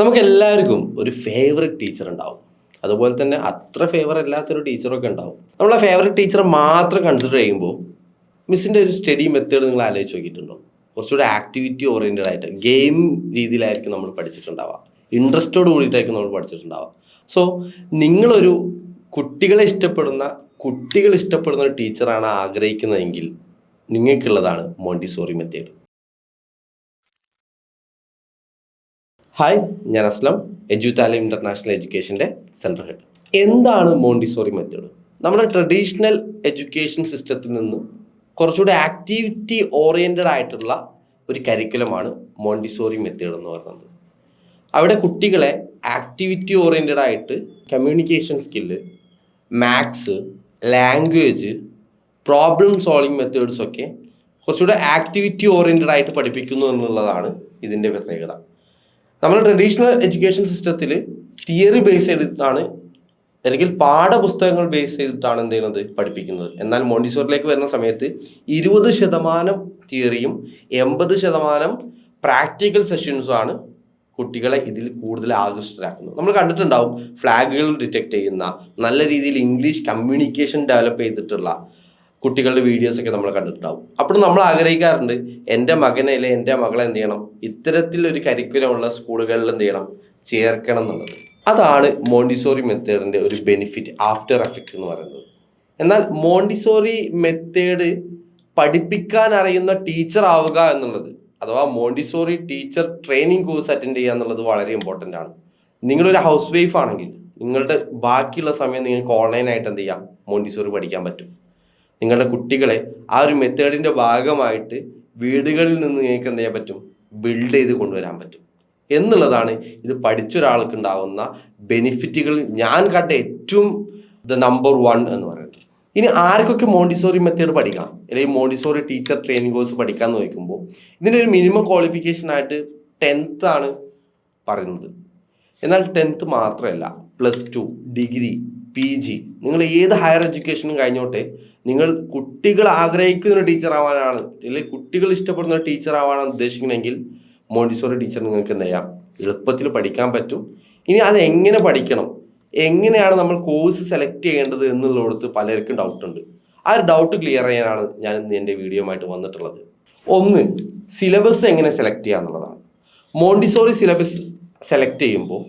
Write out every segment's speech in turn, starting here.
നമുക്ക് എല്ലാവർക്കും ഒരു ഫേവററ്റ് ടീച്ചർ ഉണ്ടാവും. അതുപോലെ തന്നെ അത്ര ഫേവർ അല്ലാത്തൊരു ടീച്ചറൊക്കെ ഉണ്ടാവും. നമ്മൾ ആ ഫേവററ്റ് ടീച്ചറെ മാത്രം കൺസിഡർ ചെയ്യുമ്പോൾ മിസ്സിന്റെ ഒരു സ്റ്റഡി മെത്തേഡ് നിങ്ങൾ ആലോചിച്ച് നോക്കിയിട്ടുണ്ടോ? കുറച്ചുകൂടെ ആക്ടിവിറ്റി ഓറിയന്റഡ് ആയിട്ട് ഗെയിം രീതിയിലായിരിക്കും നമ്മൾ പഠിച്ചിട്ടുണ്ടാവുക. ഇൻട്രസ്റ്റോട് കൂടിയിട്ടായിരിക്കും നമ്മൾ പഠിച്ചിട്ടുണ്ടാവുക. സോ നിങ്ങളൊരു കുട്ടികളെ ഇഷ്ടപ്പെടുന്ന കുട്ടികൾ ഇഷ്ടപ്പെടുന്ന ഒരു ടീച്ചറാണ് ആഗ്രഹിക്കുന്നതെങ്കിൽ നിങ്ങൾക്കുള്ളതാണ് മോണ്ടിസോറി മെത്തേഡ് ഹായ് ഞാൻ അസ്ലം എജുതാലിം ഇന്റർനാഷണൽ എഡ്യൂക്കേഷന്റെ സെൻട്രൽ ഹെഡ് എന്താണ് മോണ്ടിസോറി മെത്തേഡ് നമ്മുടെ ട്രഡീഷണൽ എഡ്യൂക്കേഷൻ സിസ്റ്റത്തിൽ നിന്ന് കുറച്ചുകൂടി ആക്ടിവിറ്റി ഓറിയന്റഡ് ആയിട്ടുള്ള ഒരു കരിക്കുലമാണ് മോണ്ടിസോറി മെത്തേഡ് എന്ന് പറയുന്നത്. അവിടെ കുട്ടികളെ ആക്ടിവിറ്റി ഓറിയന്റഡ് ആയിട്ട് communication skill maths language problem solving methods ഒക്കെ കുറച്ചുകൂടെ ആക്ടിവിറ്റി ഓറിയന്റഡ് ആയിട്ട് പഠിപ്പിക്കുന്നു എന്നുള്ളതാണ് ഇതിന്റെ പ്രത്യേകത. നമ്മുടെ ട്രഡീഷണൽ എഡ്യൂക്കേഷൻ സിസ്റ്റത്തിൽ തിയറി ബേസ് ചെയ്തിട്ടാണ് അല്ലെങ്കിൽ പാഠപുസ്തകങ്ങൾ ബേസ് ചെയ്തിട്ടാണ് എന്ത് ചെയ്യുന്നത്? പഠിപ്പിക്കുന്നത്. എന്നാൽ മോണ്ടിസോറിലേക്ക് വരുന്ന സമയത്ത് ഇരുപത് ശതമാനം തിയറിയും എൺപത് ശതമാനം പ്രാക്ടിക്കൽ സെഷൻസുമാണ് കുട്ടികളെ ഇതിൽ കൂടുതൽ ആകർഷകരാക്കുന്നത് നമ്മൾ കണ്ടിട്ടുണ്ടാവും ഫ്ലാഗുകൾ ഡിറ്റക്ട് ചെയ്യുന്ന നല്ല രീതിയിൽ ഇംഗ്ലീഷ് കമ്മ്യൂണിക്കേഷൻ ഡെവലപ്പ് ചെയ്തിട്ടുള്ള കുട്ടികളുടെ വീഡിയോസൊക്കെ നമ്മൾ കണ്ടിട്ടുണ്ടാവും. അപ്പോൾ നമ്മൾ ആഗ്രഹിക്കാറുണ്ട് എന്റെ മകനെ അല്ലെ എന്റെ മകളെ എന്ത് ചെയ്യണം? ഇത്തരത്തിലൊരു കരിക്കുലം ഉള്ള സ്കൂളുകളിൽ എന്ത് ചെയ്യണം? ചേർക്കണം എന്നുള്ളത്. അതാണ് മോണ്ടിസോറി മെത്തേഡിന്റെ ഒരു ബെനിഫിറ്റ് ആഫ്റ്റർ എഫക്റ്റ് എന്ന് പറയുന്നത്. എന്നാൽ മോണ്ടിസോറി മെത്തേഡ് പഠിപ്പിക്കാൻ അറിയുന്ന ടീച്ചർ ആവുക എന്നുള്ളത് അഥവാ Montessori teacher training course attend ചെയ്യുക എന്നുള്ളത് വളരെ ഇമ്പോർട്ടന്റ് ആണ്. നിങ്ങളൊരു ഹൗസ് വൈഫ് ആണെങ്കിൽ നിങ്ങളുടെ ബാക്കിയുള്ള സമയം നിങ്ങൾക്ക് ഓൺലൈനായിട്ട് എന്ത് ചെയ്യാം? മോണ്ടിസോറി പഠിക്കാൻ പറ്റും. നിങ്ങളുടെ കുട്ടികളെ ആ ഒരു മെത്തേഡിന്റെ ഭാഗമായിട്ട് വീടുകളിൽ നിന്ന് നിങ്ങൾക്ക് എന്ത് ചെയ്യാൻ പറ്റും? ബിൽഡ് ചെയ്ത് കൊണ്ടുവരാൻ പറ്റും. എന്നുള്ളതാണ് ഇത് പഠിച്ച ഒരാൾക്ക് ഉണ്ടാകുന്ന ബെനിഫിറ്റുകൾ ഞാൻ കണ്ട ഏറ്റവും ദ നമ്പർ വൺ എന്ന് പറയുന്നത്. ഇനി ആർക്കൊക്കെ മോണ്ടിസോറി മെത്തേഡ് പഠിക്കാം? അല്ലെങ്കിൽ മോണ്ടിസോറി ടീച്ചർ ട്രെയിനിങ് കോഴ്സ് പഠിക്കാൻ നോക്കുമ്പോൾ ഇതിന്റെ ഒരു മിനിമം ക്വാളിഫിക്കേഷൻ ആയിട്ട് ടെൻത്ത് ആണ് പറയുന്നത്. എന്നാൽ ടെൻത്ത് മാത്രമല്ല plus two degree P G നിങ്ങൾ ഏത് ഹയർ എഡ്യൂക്കേഷനും കഴിഞ്ഞോട്ടെ നിങ്ങൾ കുട്ടികൾ ആഗ്രഹിക്കുന്ന ഒരു ടീച്ചർ ആവാനാണ് അല്ലെങ്കിൽ കുട്ടികൾ ഇഷ്ടപ്പെടുന്ന ഒരു ടീച്ചർ ആവാനാണ് ഉദ്ദേശിക്കണമെങ്കിൽ മോണ്ടിസോറി ടീച്ചർ നിങ്ങൾക്ക് എന്ത് ചെയ്യാം? എളുപ്പത്തിൽ പഠിക്കാൻ പറ്റും. ഇനി അത് എങ്ങനെ പഠിക്കണം? എങ്ങനെയാണ് നമ്മൾ കോഴ്സ് സെലക്ട് ചെയ്യേണ്ടത് എന്നുള്ളിടത്ത് പലർക്കും ഡൗട്ട് ഉണ്ട്. ആ ഒരു ഡൗട്ട് ക്ലിയർ ചെയ്യാനാണ് ഞാൻ ഇന്ന് എന്റെ വീഡിയോ ആയിട്ട് വന്നിട്ടുള്ളത്. ഒന്ന് സിലബസ് എങ്ങനെ സെലക്ട് ചെയ്യുക എന്നുള്ളതാണ് മോണ്ടിസോറി സിലബസ് സെലക്ട് ചെയ്യുമ്പോൾ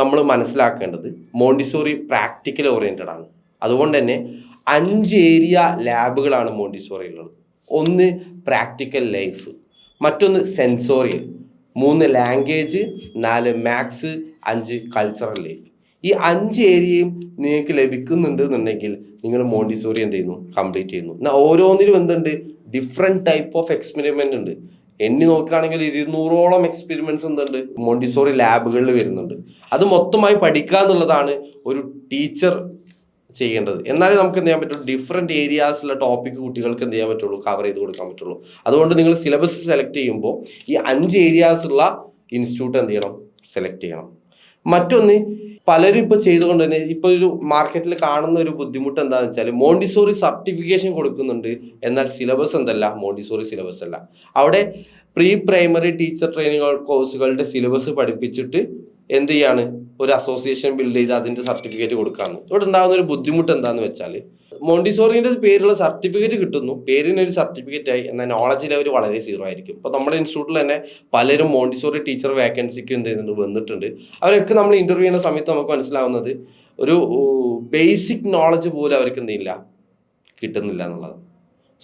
നമ്മൾ മനസ്സിലാക്കേണ്ടത് മോണ്ടിസോറി പ്രാക്ടിക്കൽ ഓറിയന്റഡ് ആണ്. അതുകൊണ്ട് തന്നെ അഞ്ച് ഏരിയ ലാബുകളാണ് മോണ്ടിസോറിയിലുള്ളത് ഒന്ന് പ്രാക്ടിക്കൽ ലൈഫ് മറ്റൊന്ന് സെൻസോറിയൽ മൂന്ന് ലാംഗ്വേജ് നാല് മാത്സ് അഞ്ച് കൾച്ചറൽ ലൈഫ്. ഈ അഞ്ച് ഏരിയയും നിങ്ങൾക്ക് ലഭിക്കുന്നുണ്ട് എന്നുണ്ടെങ്കിൽ നിങ്ങൾ മോണ്ടിസോറി എന്ത് ചെയ്യുന്നു? കംപ്ലീറ്റ് ചെയ്യുന്നു. എന്നാൽ ഓരോന്നിലും എന്തുണ്ട്? ഡിഫറെന്റ് ടൈപ്പ് ഓഫ് എക്സ്പെരിമെന്റ് ഉണ്ട്. എണ്ണി നോക്കുകയാണെങ്കിൽ ഇരുന്നൂറോളം എക്സ്പെരിമെന്റ്സ് എന്തുണ്ട്? മോണ്ടിസോറി ലാബുകളിൽ വരുന്നുണ്ട്. അത് മൊത്തമായി പഠിക്കുക എന്നുള്ളതാണ് ഒരു ടീച്ചർ ചെയ്യേണ്ടത്. എന്നാലേ നമുക്ക് എന്ത് ചെയ്യാൻ പറ്റുള്ളൂ? ഡിഫറെന്റ് ഏരിയാസിലുള്ള ടോപ്പിക് കുട്ടികൾക്ക് എന്ത് ചെയ്യാൻ പറ്റുള്ളൂ? കവർ ചെയ്ത് കൊടുക്കാൻ പറ്റുള്ളൂ. അതുകൊണ്ട് നിങ്ങൾ സിലബസ് സെലക്ട് ചെയ്യുമ്പോൾ ഈ അഞ്ച് ഏരിയാസുള്ള ഇൻസ്റ്റിറ്റ്യൂട്ട് എന്ത് ചെയ്യണം? സെലക്ട് ചെയ്യണം. മറ്റൊന്ന് പലരും ഇപ്പോൾ ചെയ്തുകൊണ്ട് തന്നെ ഇപ്പൊ ഒരു മാർക്കറ്റിൽ കാണുന്ന ഒരു ബുദ്ധിമുട്ട് എന്താണെന്ന് വെച്ചാൽ മോണ്ടിസോറി സർട്ടിഫിക്കേഷൻ കൊടുക്കുന്നുണ്ട്. എന്നാൽ സിലബസ് എന്തല്ല? മോണ്ടിസോറി സിലബസ് അല്ല. അവിടെ പ്രീ പ്രൈമറി ടീച്ചർ ട്രെയിനിങ് കോഴ്സുകളുടെ സിലബസ് പഠിപ്പിച്ചിട്ട് എന്ത് ചെയ്യാണ്? ഒരു അസോസിയേഷൻ ബിൽഡ് ചെയ്ത് അതിന്റെ സർട്ടിഫിക്കറ്റ് കൊടുക്കാന്ന്. ഇവിടെ ഉണ്ടാകുന്ന ഒരു ബുദ്ധിമുട്ട് എന്താന്ന് വെച്ചാൽ മോണ്ടിസോറിന്റെ പേരുള്ള സർട്ടിഫിക്കറ്റ് കിട്ടുന്നു. പേരിന് ഒരു സർട്ടിഫിക്കറ്റ് ആയി. എന്നാൽ നോളജ് ലെവൽ വളരെ സീറോ ആയിരിക്കും. ഇപ്പൊ നമ്മുടെ ഇൻസ്റ്റിറ്റ്യൂട്ടിൽ തന്നെ പലരും മോണ്ടിസോറി ടീച്ചർ വേക്കൻസിക്ക് എന്ത് ചെയ്യുന്നുണ്ട്? വന്നിട്ടുണ്ട്. അവരൊക്കെ നമ്മൾ ഇന്റർവ്യൂ ചെയ്യുന്ന സമയത്ത് നമുക്ക് മനസ്സിലാവുന്നത് ഒരു ബേസിക് നോളജ് പോലും അവർക്ക് എന്തില്ല കിട്ടുന്നില്ല എന്നുള്ളത്.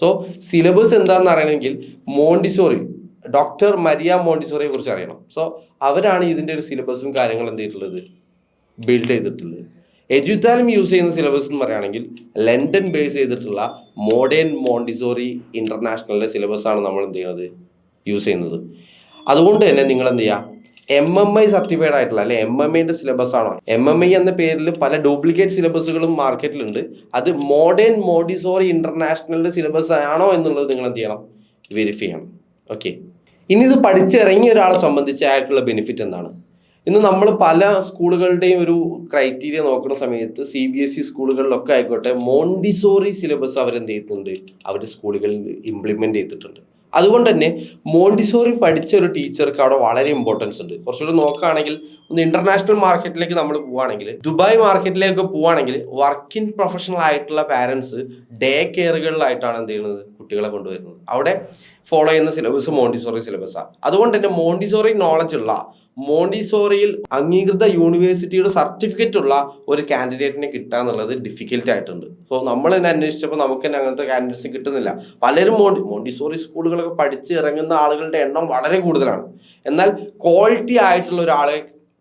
സോ സിലബസ് എന്താണെന്ന് അറിയണമെങ്കിൽ മോണ്ടിസോറി ഡോക്ടർ മരിയ മോണ്ടിസോറിയെ കുറിച്ച് അറിയണം. സോ അവരാണ് ഇതിന്റെ ഒരു സിലബസും കാര്യങ്ങളും എന്ത് ചെയ്തിട്ടുള്ളത്? ബിൽഡ് ചെയ്തിട്ടുള്ളത്. എജുത്താലും യൂസ് ചെയ്യുന്ന സിലബസ് എന്ന് പറയുകയാണെങ്കിൽ ലണ്ടൻ ബേസ് ചെയ്തിട്ടുള്ള മോഡേൺ മോണ്ടിസോറി ഇന്റർനാഷണലിന്റെ സിലബസാണ് നമ്മൾ എന്ത് ചെയ്യുന്നത്? യൂസ് ചെയ്യുന്നത്. അതുകൊണ്ട് തന്നെ നിങ്ങൾ എന്ത് ചെയ്യുക? എം എം ഐ സർട്ടിഫൈഡ് ആയിട്ടുള്ള അല്ലെ എം എം ഐന്റെ സിലബസ് ആണോ? എം എം ഐ എന്ന പേരിൽ പല ഡ്യൂപ്ലിക്കേറ്റ് സിലബസുകളും മാർക്കറ്റിലുണ്ട് അത് മോഡേൺ മോഡിസോറി ഇന്റർനാഷണലിന്റെ സിലബസ് ആണോ എന്നുള്ളത് നിങ്ങൾ എന്ത് ചെയ്യണം? വെരിഫൈ ചെയ്യണം. ഓക്കെ ഇനി ഇത് പഠിച്ചിറങ്ങിയ ഒരാളെ സംബന്ധിച്ചായിട്ടുള്ള ബെനിഫിറ്റ് എന്താണ്? ഇന്ന് നമ്മൾ പല സ്കൂളുകളുടെയും ഒരു ക്രൈറ്റീരിയ നോക്കുന്ന സമയത്ത് സി ബി എസ് ഇ സ്കൂളുകളിലൊക്കെ ആയിക്കോട്ടെ മോണ്ടിസോറി സിലബസ് അവരെന്ത് ചെയ്തിട്ടുണ്ട്? അവരുടെ സ്കൂളുകളിൽ ഇംപ്ലിമെന്റ് ചെയ്തിട്ടുണ്ട്. അതുകൊണ്ട് തന്നെ മോണ്ടിസോറി പഠിച്ച ഒരു ടീച്ചർക്ക് അവിടെ വളരെ ഇമ്പോർട്ടൻസ് ഉണ്ട്. കുറച്ചുകൂടി നോക്കുകയാണെങ്കിൽ ഒന്ന് ഇന്റർനാഷണൽ മാർക്കറ്റിലേക്ക് നമ്മൾ പോവുകയാണെങ്കിൽ ദുബായ് മാർക്കറ്റിലേക്ക് പോവുകയാണെങ്കിൽ വർക്കിംഗ് പ്രൊഫഷണൽ ആയിട്ടുള്ള പാരൻസ് ഡേ കെയറുകളിലായിട്ടാണ് എന്ത് ചെയ്യുന്നത്? കുട്ടികളെ കൊണ്ടുവരുന്നത്. അവിടെ ഫോളോ ചെയ്യുന്ന സിലബസ് മോണ്ടിസോറി സിലബസാണ് അതുകൊണ്ട് തന്നെ മോണ്ടിസോറി നോളജ് ഉള്ള മോണ്ടിസോറിയിൽ അംഗീകൃത യൂണിവേഴ്സിറ്റിയുടെ സർട്ടിഫിക്കറ്റ് ഉള്ള ഒരു കാൻഡിഡേറ്റിനെ കിട്ടുക എന്നുള്ളത് ഡിഫിക്കൽട്ട് ആയിട്ടുണ്ട്. സോ നമ്മൾ തന്നെ അന്വേഷിച്ചപ്പോൾ നമുക്ക് തന്നെ അങ്ങനത്തെ കാൻഡിഡേറ്റ്സ് കിട്ടുന്നില്ല. പലരും മോണ്ടി മോണ്ടിസോറി സ്കൂളുകളൊക്കെ പഠിച്ച് ഇറങ്ങുന്ന ആളുകളുടെ എണ്ണം വളരെ കൂടുതലാണ്. എന്നാൽ ക്വാളിറ്റി ആയിട്ടുള്ള ഒരാളെ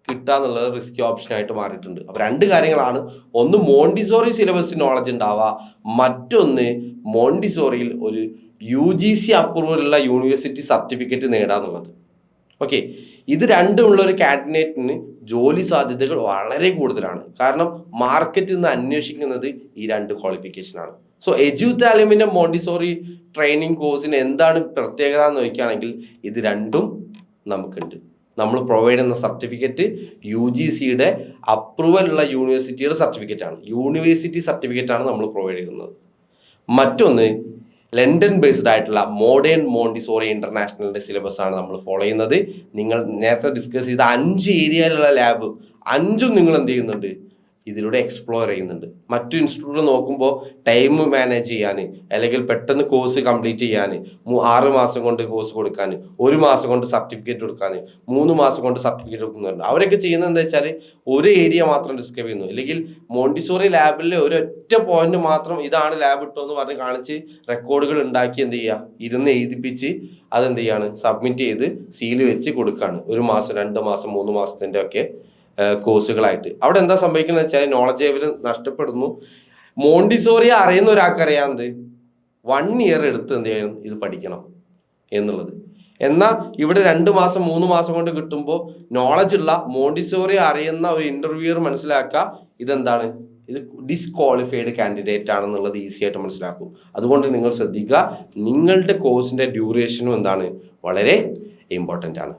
കിട്ടുക എന്നുള്ളത് റിസ്കി ഓപ്ഷൻ ആയിട്ട് മാറിയിട്ടുണ്ട്. അപ്പോൾ രണ്ട് കാര്യങ്ങളാണ്. ഒന്ന് മോണ്ടിസോറി സിലബസ് നോളജ് ഉണ്ടാവുക. മറ്റൊന്ന് മോണ്ടിസോറിയിൽ ഒരു യു ജി സി അപ്രൂവലുള്ള യൂണിവേഴ്സിറ്റി സർട്ടിഫിക്കറ്റ് നേടാന്നുള്ളത്. ഓക്കെ ഇത് രണ്ടുമുള്ള ഒരു കാൻഡിഡേറ്റിന് ജോലി സാധ്യതകൾ വളരെ കൂടുതലാണ്. കാരണം മാർക്കറ്റിൽ നിന്ന് അന്വേഷിക്കുന്നത് ഈ രണ്ട് ക്വാളിഫിക്കേഷനാണ് സോ എജു താലിമിന്റെ മോണ്ടിസോറി ട്രെയിനിങ് കോഴ്സിന് എന്താണ് പ്രത്യേകത എന്ന് നോക്കുകയാണെങ്കിൽ ഇത് രണ്ടും നമുക്കുണ്ട്. നമ്മൾ പ്രൊവൈഡ് ചെയ്യുന്ന സർട്ടിഫിക്കറ്റ് യു ജി സിയുടെ അപ്രൂവൽ ഉള്ള യൂണിവേഴ്സിറ്റിയുടെ സർട്ടിഫിക്കറ്റാണ് യൂണിവേഴ്സിറ്റി സർട്ടിഫിക്കറ്റാണ് നമ്മൾ പ്രൊവൈഡ് ചെയ്യുന്നത്. മറ്റൊന്ന് ലണ്ടൻ ബേസ്ഡ് ആയിട്ടുള്ള മോഡേൺ മോണ്ടിസോറി ഇന്റർനാഷണലിന്റെ സിലബസ് ആണ് നമ്മൾ ഫോളോ ചെയ്യുന്നത്. നിങ്ങൾ നേരത്തെ ഡിസ്കസ് ചെയ്ത അഞ്ച് ഏരിയയിലുള്ള ലാബ് അഞ്ചും നിങ്ങൾ എന്ത് ചെയ്യുന്നുണ്ട്? ഇതിലൂടെ എക്സ്പ്ലോർ ചെയ്യുന്നുണ്ട്. മറ്റു ഇൻസ്റ്റിറ്റ്യൂട്ടിൽ നോക്കുമ്പോൾ ടൈം മാനേജ് ചെയ്യാൻ അല്ലെങ്കിൽ പെട്ടെന്ന് കോഴ്സ് കംപ്ലീറ്റ് ചെയ്യാൻ ആറ് മാസം കൊണ്ട് കോഴ്സ് കൊടുക്കാൻ ഒരു മാസം കൊണ്ട് സർട്ടിഫിക്കറ്റ് കൊടുക്കാൻ മൂന്ന് മാസം കൊണ്ട് സർട്ടിഫിക്കറ്റ് കൊടുക്കുന്നുണ്ട്. അവരൊക്കെ ചെയ്യുന്നത് എന്താ വെച്ചാൽ ഒരു ഏരിയ മാത്രം ഡിസ്കവർ ചെയ്യുന്നു. അല്ലെങ്കിൽ മോണ്ടിസോറി ലാബിലെ ഒരൊറ്റ പോയിന്റ് മാത്രം ഇതാണ് ലാബ് ഇട്ടോ എന്ന് പറഞ്ഞ് കാണിച്ച് റെക്കോർഡുകൾ ഉണ്ടാക്കി എന്ത് ചെയ്യുക ഇരുന്ന് എഴുതിപ്പിച്ച് അതെന്ത് ചെയ്യാണ്? സബ്മിറ്റ് ചെയ്ത് സീൽ വെച്ച് കൊടുക്കുകയാണ് ഒരു മാസം രണ്ട് മാസം മൂന്ന് മാസത്തിന്റെ ഒക്കെ കോഴ്സുകളായിട്ട്. അവിടെ എന്താ സംഭവിക്കുന്നത് വെച്ചാൽ നോളജ് ലെവൽ നഷ്ടപ്പെടുന്നു. മോണ്ടിസോറിയ അറിയുന്ന ഒരാൾക്കറിയാന്ത് വൺ ഇയർ എടുത്ത് എന്ത് ചെയ്യണം? ഇത് പഠിക്കണം എന്നുള്ളത്. എന്നാൽ ഇവിടെ രണ്ട് മാസം മൂന്ന് മാസം കൊണ്ട് കിട്ടുമ്പോൾ നോളജ് ഉള്ള മോണ്ടിസോറിയ അറിയുന്ന ഒരു ഇന്റർവ്യൂർ മനസ്സിലാക്കുക ഇതെന്താണ്? ഇത് ഡിസ്ക്വാളിഫൈഡ് കാൻഡിഡേറ്റ് ആണെന്നുള്ളത് ഈസി ആയിട്ട് മനസ്സിലാക്കും. അതുകൊണ്ട് നിങ്ങൾ ശ്രദ്ധിക്കുക നിങ്ങളുടെ കോഴ്സിന്റെ ഡ്യൂറേഷനും എന്താണ്? വളരെ ഇമ്പോർട്ടന്റ് ആണ്.